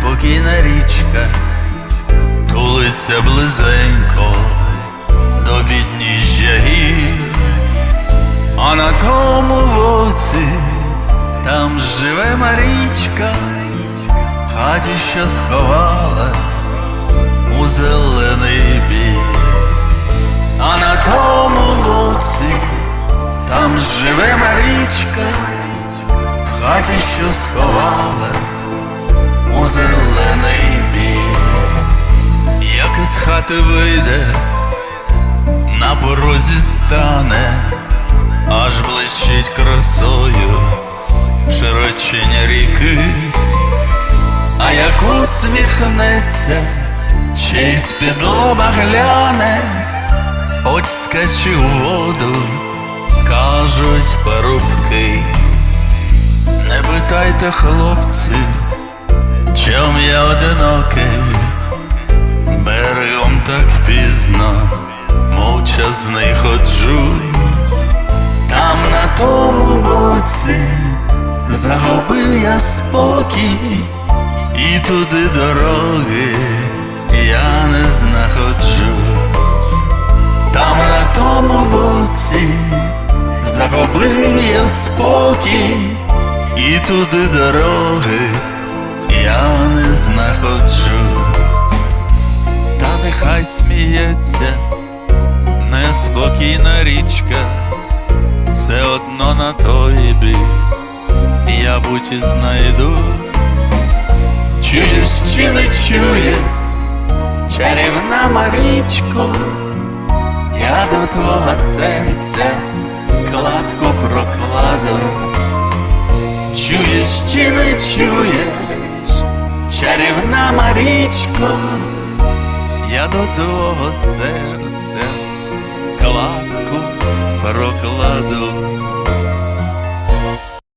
неспокійна річка, тулиться близенько до підніжжя гір, а на тому боці там живе Марічка, хаті, що сховалась у зелений бік, а на тому боці там живе Марічка, хаті, що сховалась у зелений бік, як із хати вийде, на порозі стане, аж блищить красою широчення ріки, а як усміхнеться, чи з-під гляне, Хоч скачи у воду, кажуть парубки. Не питайте, хлопці, чом я одинокий, берегом так пізно, мовчазний ходжу, там на тому боці загубив я спокій, і туди дороги я не знаходжу. Там на тому боці загубив я спокій, і туди дороги я не знаходжу. Та нехай сміється неспокійна річка, все одно на той бік я будь знайду. Чуєш чи не чує, чарівна Марічко, я до твого серця кладку чи не чуєш, чарівна Марічко, я до твого серця кладку прокладу.